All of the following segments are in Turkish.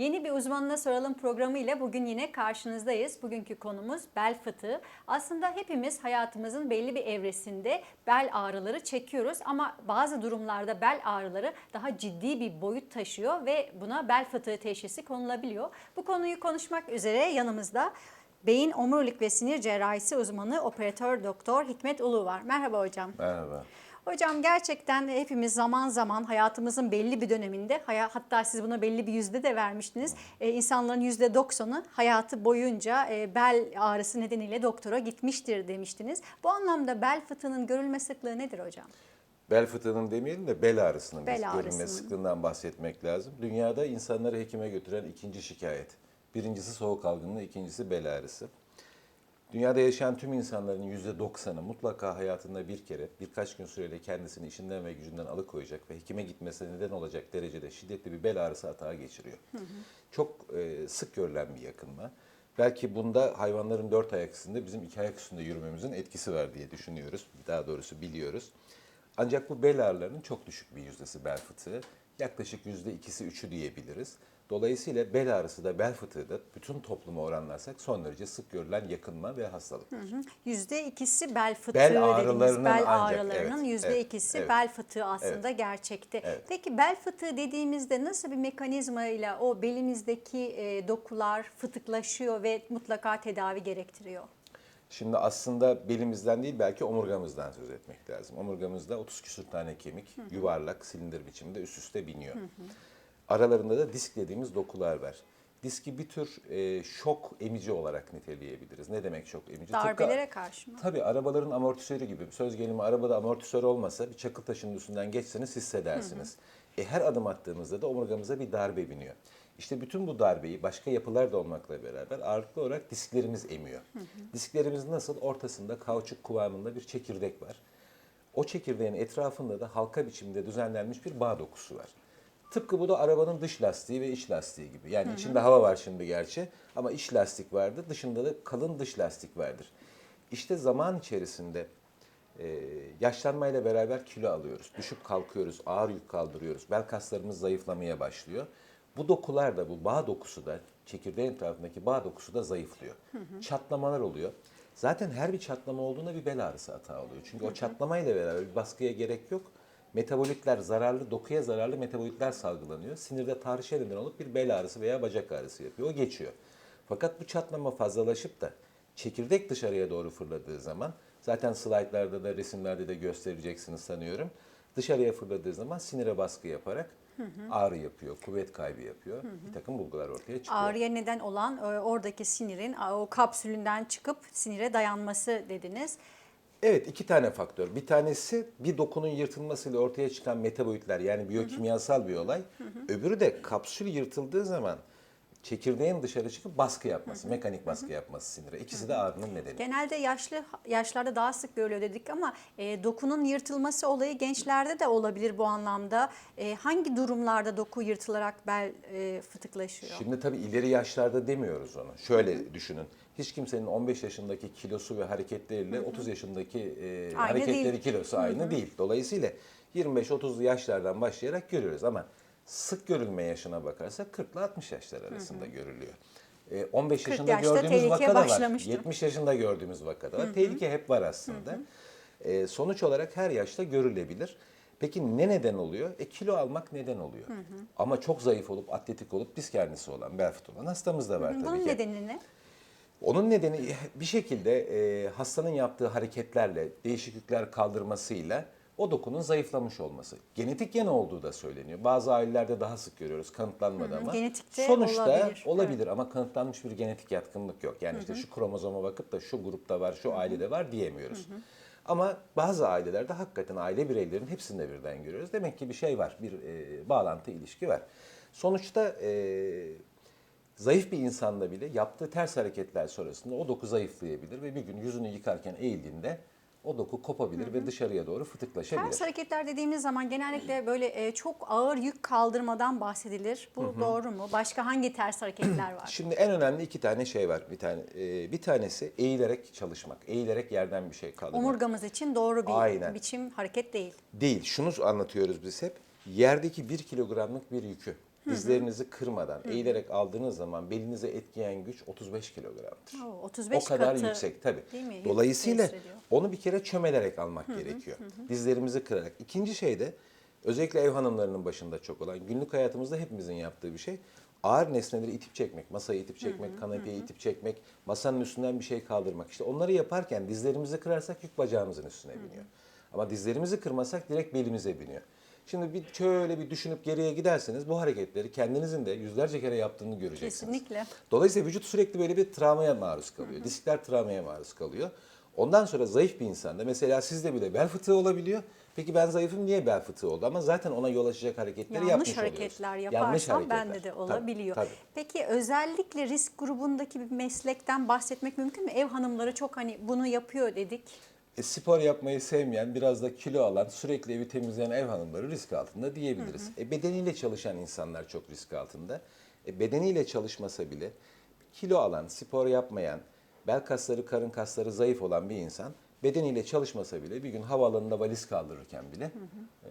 Yeni bir uzmanına soralım programı ile bugün yine karşınızdayız. Bugünkü konumuz bel fıtığı. Aslında hepimiz hayatımızın belli bir evresinde bel ağrıları çekiyoruz ama bazı durumlarda bel ağrıları daha ciddi bir boyut taşıyor ve buna bel fıtığı teşhisi konulabiliyor. Bu konuyu konuşmak üzere yanımızda beyin omurilik ve sinir cerrahisi uzmanı operatör doktor Hikmet Ulu var. Merhaba hocam. Merhaba. Hocam gerçekten hepimiz zaman zaman hayatımızın belli bir döneminde hatta siz buna belli bir yüzde de vermiştiniz. Ee, insanların yüzde doksanı hayatı boyunca e, bel ağrısı nedeniyle doktora gitmiştir demiştiniz. Bu anlamda bel fıtığının görülme sıklığı nedir hocam? Bel fıtığının demeyelim de bel ağrısının Bel biz görünme ağrısının. sıklığından bahsetmek lazım. Dünyada insanları hekime götüren ikinci şikayet. Birincisi soğuk algınlığı, ikincisi bel ağrısı. Dünyada yaşayan tüm insanların %90'ı mutlaka hayatında bir kere birkaç gün süreyle kendisini işinden ve gücünden alıkoyacak ve hekime gitmesine neden olacak derecede şiddetli bir bel ağrısı atağı geçiriyor. Çok e, sık görülen bir yakınma. Belki bunda hayvanların dört ayak üstünde bizim iki ayak üstünde yürümemizin etkisi var diye düşünüyoruz. Daha doğrusu biliyoruz. Ancak bu bel ağrılarının çok düşük bir yüzdesi bel fıtığı. Yaklaşık yüzde ikisi üçü diyebiliriz. Dolayısıyla bel ağrısı da bel fıtığı da bütün topluma oranlarsak son derece sık görülen yakınma ve hastalıktır. Yüzde ikisi bel fıtığı Bel dediğimiz ağrılarının bel ancak, ağrılarının evet, yüzde evet, ikisi evet. bel fıtığı aslında gerçekte. Evet. Peki bel fıtığı dediğimizde nasıl bir mekanizma ile o belimizdeki e, dokular fıtıklaşıyor ve mutlaka tedavi gerektiriyor? Şimdi aslında belimizden değil belki omurgamızdan söz etmek lazım. Omurgamızda 30 küsur tane kemik yuvarlak silindir biçiminde üst üste biniyor. Aralarında da disk dediğimiz dokular var. Diski bir tür e, şok emici olarak niteleyebiliriz. Ne demek şok emici? Tıpkı- Darbelere karşı mı? Tabii arabaların amortisörü gibi. Söz gelimi arabada amortisör olmasa bir çakıl taşının üstünden geçseniz hissedersiniz. E, her adım attığımızda da omurgamıza bir darbe biniyor. İşte bütün bu darbeyi başka yapılar da olmakla beraber ağırlıklı olarak disklerimiz emiyor. Disklerimiz nasıl? Ortasında kauçuk kıvamında bir çekirdek var. O çekirdeğin etrafında da halka biçimde düzenlenmiş bir bağ dokusu var. Tıpkı bu da arabanın dış lastiği ve iç lastiği gibi. Yani içinde hava var şimdi gerçi ama iç lastik vardır, dışında da kalın dış lastik vardır. İşte zaman içerisinde e, yaşlanmayla beraber kilo alıyoruz, düşüp kalkıyoruz, ağır yük kaldırıyoruz, bel kaslarımız zayıflamaya başlıyor. Bu dokular da, bu bağ dokusu da, çekirdeğin etrafındaki bağ dokusu da zayıflıyor. Çatlamalar oluyor. Zaten her bir çatlama olduğunda bir bel ağrısı hata oluyor. Çünkü o çatlamayla beraber bir baskıya gerek yok. Metabolitler zararlı, dokuya zararlı metabolitler salgılanıyor. Sinirde tahrişe neden olup bir bel ağrısı veya bacak ağrısı yapıyor. O geçiyor. Fakat bu çatlama fazlalaşıp da çekirdek dışarıya doğru fırladığı zaman zaten slaytlarda da resimlerde de göstereceksiniz sanıyorum. Dışarıya fırladığı zaman sinire baskı yaparak ağrı yapıyor, kuvvet kaybı yapıyor. Bir takım bulgular ortaya çıkıyor. Ağrıya neden olan e, oradaki sinirin o kapsülünden çıkıp sinire dayanması dediniz. Evet iki tane faktör. Bir tanesi bir dokunun yırtılmasıyla ortaya çıkan metabolitler yani biyokimyasal bir olay. Öbürü de kapsül yırtıldığı zaman çekirdeğin dışarı çıkıp baskı yapması, mekanik baskı yapması sinire. İkisi de ağrının nedeni. Genelde yaşlı yaşlarda daha sık görülüyor dedik ama e, dokunun yırtılması olayı gençlerde de olabilir bu anlamda. E, hangi durumlarda doku yırtılarak bel e, fıtıklaşıyor? Şimdi tabii ileri yaşlarda demiyoruz onu. Şöyle düşünün. Hiç kimsenin 15 yaşındaki kilosu ve hareketleriyle 30 yaşındaki e, hareketleri değil. kilosu aynı değil. Dolayısıyla 25-30'lu yaşlardan başlayarak görüyoruz ama sık görülme yaşına bakarsak 40 ile 60 yaşlar arasında görülüyor. E, 15 40 yaşında yaşta gördüğümüz vaka da var. başlamıştır. 70 yaşında gördüğümüz vaka da var. Tehlike hep var aslında. E, sonuç olarak her yaşta görülebilir. Peki ne neden oluyor? E kilo almak neden oluyor. Ama çok zayıf olup atletik olup disk herniası olan, bel fıtığı olan hastamız da var tabii Bunun ki. nedeni ne? Onun nedeni bir şekilde e, hastanın yaptığı hareketlerle, değişiklikler kaldırmasıyla o dokunun zayıflamış olması. Genetik yanı olduğu da söyleniyor. Bazı ailelerde daha sık görüyoruz kanıtlanmadı ama. genetikte sonuçta olabilir. olabilir ama kanıtlanmış bir genetik yatkınlık yok. Yani işte şu kromozoma bakıp da şu grupta var, şu ailede var diyemiyoruz. Ama bazı ailelerde hakikaten aile bireylerin hepsinde birden görüyoruz. Demek ki bir şey var, bir e, bağlantı, ilişki var. Sonuçta e, zayıf bir insanda bile yaptığı ters hareketler sonrasında o doku zayıflayabilir ve bir gün yüzünü yıkarken eğildiğinde o doku kopabilir ve dışarıya doğru fıtıklaşabilir. Ters hareketler dediğimiz zaman genellikle böyle e, çok ağır yük kaldırmadan bahsedilir. Bu doğru mu? Başka hangi ters hareketler var? Şimdi en önemli iki tane şey var. Bir tane e, bir tanesi eğilerek çalışmak. Eğilerek yerden bir şey kaldırmak. Omurgamız için doğru bir Aynen. biçim hareket değil. Değil. Şunu anlatıyoruz biz hep. Yerdeki bir kilogramlık bir yükü dizlerinizi kırmadan eğilerek aldığınız zaman belinize etkileyen güç 35 kilogramdır. Oo, 35 o kadar katı, yüksek tabii. değil mi? Dolayısıyla onu bir kere çömelerek almak gerekiyor. Dizlerimizi kırarak. İkinci şey de özellikle ev hanımlarının başında çok olan günlük hayatımızda hepimizin yaptığı bir şey. Ağır nesneleri itip çekmek, masayı itip çekmek, kanepeyi itip çekmek, masanın üstünden bir şey kaldırmak. İşte onları yaparken dizlerimizi kırarsak yük bacağımızın üstüne biniyor. Ama dizlerimizi kırmasak direkt belimize biniyor. Şimdi bir şöyle bir düşünüp geriye giderseniz bu hareketleri kendinizin de yüzlerce kere yaptığını göreceksiniz. Kesinlikle. Dolayısıyla vücut sürekli böyle bir travmaya maruz kalıyor. Diskler travmaya maruz kalıyor. Ondan sonra zayıf bir insanda mesela sizde bile bel fıtığı olabiliyor. Peki ben zayıfım niye bel fıtığı oldu? Ama zaten ona yol açacak hareketleri Yanlış yapmış hareketler oluyoruz. yaparsam bende de Tabii, olabiliyor. tabii. Peki özellikle risk grubundaki bir meslekten bahsetmek mümkün mü? Ev hanımları çok hani bunu yapıyor dedik. E, spor yapmayı sevmeyen, biraz da kilo alan, sürekli evi temizleyen ev hanımları risk altında diyebiliriz. E, bedeniyle çalışan insanlar çok risk altında. E, bedeniyle çalışmasa bile kilo alan, spor yapmayan, bel kasları, karın kasları zayıf olan bir insan bedeniyle çalışmasa bile bir gün havaalanında valiz kaldırırken bile e,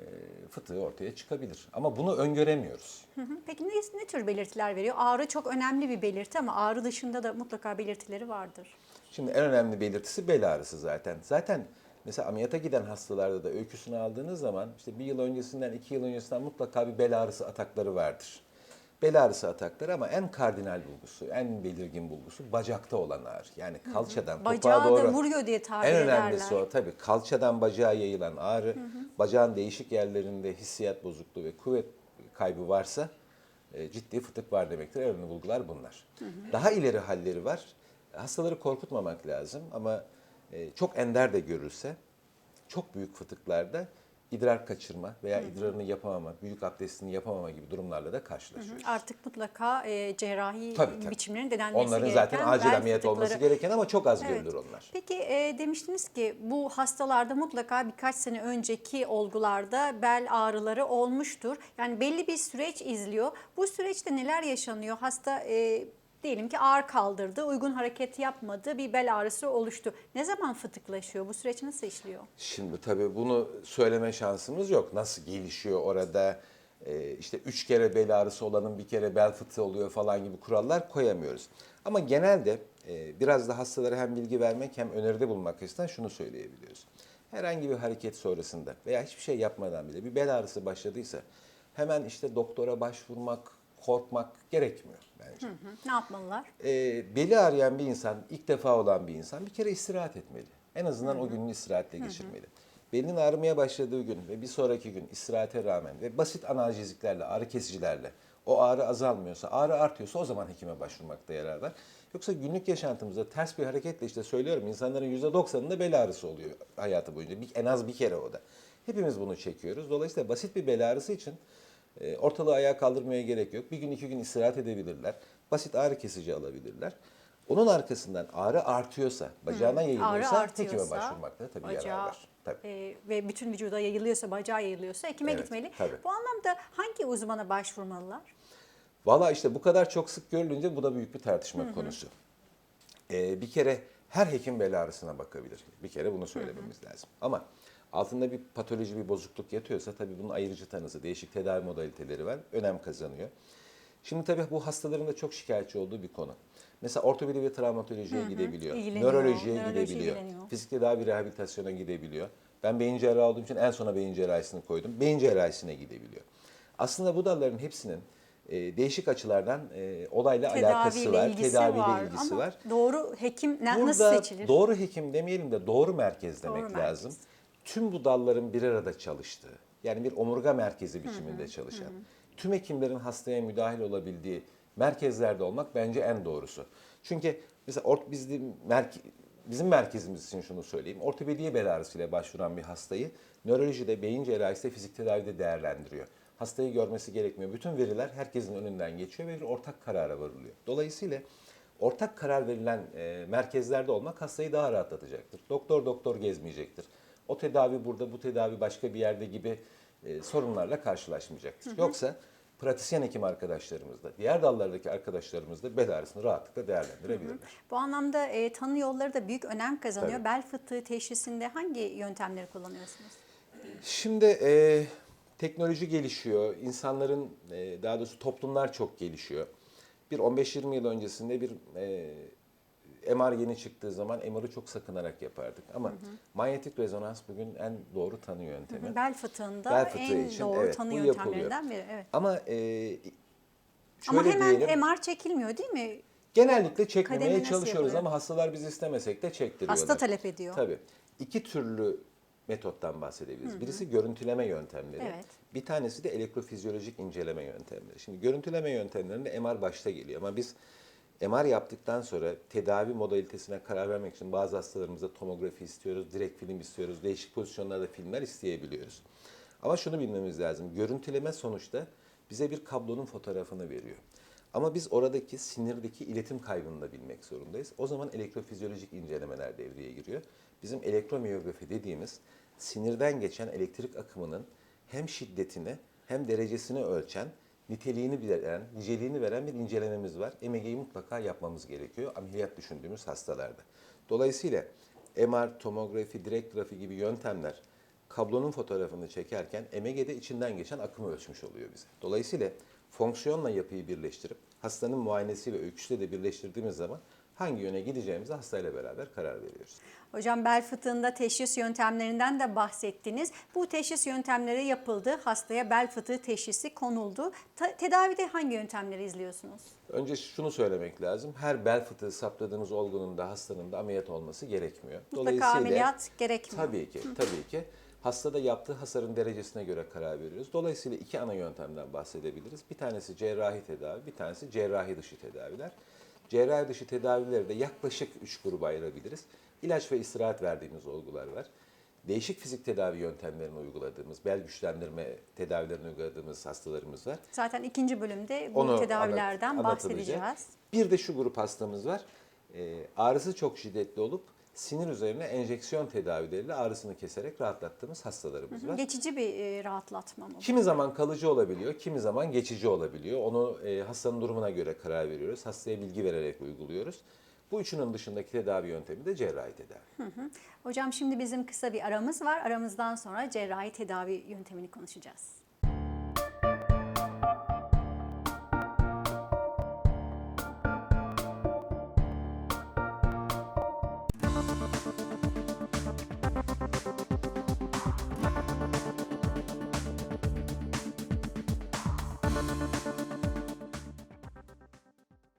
fıtığı ortaya çıkabilir. Ama bunu öngöremiyoruz. Hı hı. Peki ne, ne tür belirtiler veriyor? Ağrı çok önemli bir belirti ama ağrı dışında da mutlaka belirtileri vardır. Şimdi en önemli belirtisi bel ağrısı zaten. Zaten mesela ameliyata giden hastalarda da öyküsünü aldığınız zaman işte bir yıl öncesinden iki yıl öncesinden mutlaka bir bel ağrısı atakları vardır. Bel ağrısı atakları ama en kardinal bulgusu, en belirgin bulgusu bacakta olan ağrı. Yani kalçadan topuğa Bacağı da doğru. vuruyor diye tabir En ederler. önemlisi o tabii. Kalçadan bacağa yayılan ağrı, bacağın değişik yerlerinde hissiyat bozukluğu ve kuvvet kaybı varsa e, ciddi fıtık var demektir. En önemli bulgular bunlar. Daha ileri halleri var. Hastaları korkutmamak lazım ama e, çok ender de görülse çok büyük fıtıklarda idrar kaçırma veya idrarını yapamama, büyük abdestini yapamama gibi durumlarla da karşılaşıyoruz. Artık mutlaka e, cerrahi Tabii, tabii. biçimlerin denenmesi Onların gereken zaten acil ameliyat olması gereken ama çok az Evet. görülür onlar. Peki e, demiştiniz ki bu hastalarda mutlaka birkaç sene önceki olgularda bel ağrıları olmuştur. Yani belli bir süreç izliyor. Bu süreçte neler yaşanıyor? Hasta e, diyelim ki ağır kaldırdı, uygun hareket yapmadı, bir bel ağrısı oluştu. Ne zaman fıtıklaşıyor? Bu süreç nasıl işliyor? Şimdi tabii bunu söyleme şansımız yok. Nasıl gelişiyor orada? Ee, işte üç kere bel ağrısı olanın bir kere bel fıtığı oluyor falan gibi kurallar koyamıyoruz. Ama genelde e, biraz da hastalara hem bilgi vermek hem öneride bulmak açısından şunu söyleyebiliyoruz. Herhangi bir hareket sonrasında veya hiçbir şey yapmadan bile bir bel ağrısı başladıysa hemen işte doktora başvurmak, korkmak gerekmiyor bence. Hı, Ne yapmalılar? e, beli ağrıyan bir insan, ilk defa olan bir insan bir kere istirahat etmeli. En azından o gününü istirahatle geçirmeli. Belinin ağrımaya başladığı gün ve bir sonraki gün istirahate rağmen ve basit analjeziklerle, ağrı kesicilerle o ağrı azalmıyorsa, ağrı artıyorsa o zaman hekime başvurmakta yarar var. Yoksa günlük yaşantımızda ters bir hareketle işte söylüyorum insanların %90'ında bel ağrısı oluyor hayatı boyunca. Bir, en az bir kere o da. Hepimiz bunu çekiyoruz. Dolayısıyla basit bir bel ağrısı için ortalığı ayağa kaldırmaya gerek yok. Bir gün iki gün istirahat edebilirler. Basit ağrı kesici alabilirler. Onun arkasından ağrı artıyorsa, bacağına yayılıyorsa hekime başvurmakta tabii yarar bacağı, var. Tabii. e, ve bütün vücuda yayılıyorsa, bacağı yayılıyorsa hekime Evet, gitmeli. tabii. Bu anlamda hangi uzmana başvurmalılar? Valla işte bu kadar çok sık görülünce bu da büyük bir tartışma konusu. Ee, bir kere her hekim bel ağrısına bakabilir. Bir kere bunu söylememiz lazım. Ama altında bir patoloji, bir bozukluk yatıyorsa tabii bunun ayırıcı tanısı, değişik tedavi modaliteleri var. Önem kazanıyor. Şimdi tabii bu hastaların da çok şikayetçi olduğu bir konu. Mesela ortopedi ve travmatolojiye gidebiliyor. ilgileniyor, Nörolojiye nöroloji gidebiliyor. ilgileniyor. Fizik tedavi rehabilitasyona gidebiliyor. Ben beyin cerrahı olduğum için en sona beyin cerrahisini koydum. Beyin cerrahisine gidebiliyor. Aslında bu dalların hepsinin e, değişik açılardan e, olayla alakası Tedaviyle var, ilgisi tedaviyle var. ilgisi Ama var. doğru hekim ne- Burada nasıl seçilir? doğru hekim demeyelim de doğru merkez demek Doğru lazım. Tüm bu dalların bir arada çalıştığı, yani bir omurga merkezi biçiminde çalışan, tüm hekimlerin hastaya müdahil olabildiği merkezlerde olmak bence en doğrusu. Çünkü mesela ort bizim merke- bizim merkezimiz için şunu söyleyeyim. Ortopediye bel ağrısıyla başvuran bir hastayı nörolojide, beyin cerrahisinde, fizik tedavide değerlendiriyor. Hastayı görmesi gerekmiyor. Bütün veriler herkesin önünden geçiyor ve bir ortak karara varılıyor. Dolayısıyla ortak karar verilen e, merkezlerde olmak hastayı daha rahatlatacaktır. Doktor doktor gezmeyecektir. O tedavi burada, bu tedavi başka bir yerde gibi e, sorunlarla karşılaşmayacaktır. Yoksa pratisyen hekim arkadaşlarımız da, diğer dallardaki arkadaşlarımız da bel ağrısını rahatlıkla değerlendirebilirler. Bu anlamda e, tanı yolları da büyük önem kazanıyor. Tabii. Bel fıtığı teşhisinde hangi yöntemleri kullanıyorsunuz? Şimdi e, teknoloji gelişiyor, insanların e, daha doğrusu toplumlar çok gelişiyor. Bir 15-20 yıl öncesinde bir e, MR yeni çıktığı zaman MR'ı çok sakınarak yapardık. Ama manyetik rezonans bugün en doğru tanı yöntemi. Bel fıtığında Bel fıtığı en için, doğru evet, tanı yöntemlerinden biri. Evet. Ama e, Ama şöyle hemen diyelim, MR çekilmiyor değil mi? genellikle çekmemeye çalışıyoruz yapılıyor? ama hastalar biz istemesek de çektiriyorlar. Hasta talep ediyor. Tabii. İki türlü metottan bahsedebiliriz. Birisi görüntüleme yöntemleri. Evet. Bir tanesi de elektrofizyolojik inceleme yöntemleri. Şimdi görüntüleme yöntemlerinde MR başta geliyor ama biz MR yaptıktan sonra tedavi modalitesine karar vermek için bazı hastalarımızda tomografi istiyoruz, direkt film istiyoruz, değişik pozisyonlarda filmler isteyebiliyoruz. Ama şunu bilmemiz lazım. Görüntüleme sonuçta bize bir kablonun fotoğrafını veriyor. Ama biz oradaki sinirdeki iletim kaybını da bilmek zorundayız. O zaman elektrofizyolojik incelemeler devreye giriyor. Bizim elektromiyografi dediğimiz sinirden geçen elektrik akımının hem şiddetini hem derecesini ölçen, niteliğini veren, niceliğini veren bir incelememiz var. EMG'yi mutlaka yapmamız gerekiyor ameliyat düşündüğümüz hastalarda. Dolayısıyla MR, tomografi, direkt grafi gibi yöntemler kablonun fotoğrafını çekerken EMG'de içinden geçen akımı ölçmüş oluyor bize. Dolayısıyla fonksiyonla yapıyı birleştirip hastanın muayenesiyle öyküsüyle de birleştirdiğimiz zaman hangi yöne gideceğimize hastayla beraber karar veriyoruz. Hocam bel fıtığında teşhis yöntemlerinden de bahsettiniz. Bu teşhis yöntemleri yapıldı. Hastaya bel fıtığı teşhisi konuldu. Ta- tedavide hangi yöntemleri izliyorsunuz? Önce şunu söylemek lazım. Her bel fıtığı saptadığımız olgunun da hastanın da ameliyat olması gerekmiyor. Mutlaka ameliyat gerekmiyor. Tabii ki, tabii ki. Hastada yaptığı hasarın derecesine göre karar veriyoruz. Dolayısıyla iki ana yöntemden bahsedebiliriz. Bir tanesi cerrahi tedavi, bir tanesi cerrahi dışı tedaviler. Cerrahi dışı tedavileri de yaklaşık üç gruba ayırabiliriz. İlaç ve istirahat verdiğimiz olgular var. Değişik fizik tedavi yöntemlerini uyguladığımız, bel güçlendirme tedavilerini uyguladığımız hastalarımız var. Zaten ikinci bölümde bu Onu tedavilerden anlat- bahsedeceğiz. Bir de şu grup hastamız var. Ee, ağrısı çok şiddetli olup sinir üzerine enjeksiyon tedavileriyle ağrısını keserek rahatlattığımız hastalarımız var. Geçici bir e, rahatlatma mı? Kimi zaman kalıcı olabiliyor, kimi zaman geçici olabiliyor. Onu e, hastanın durumuna göre karar veriyoruz. Hastaya bilgi vererek uyguluyoruz. Bu üçünün dışındaki tedavi yöntemi de cerrahi tedavi. Hocam şimdi bizim kısa bir aramız var. Aramızdan sonra cerrahi tedavi yöntemini konuşacağız.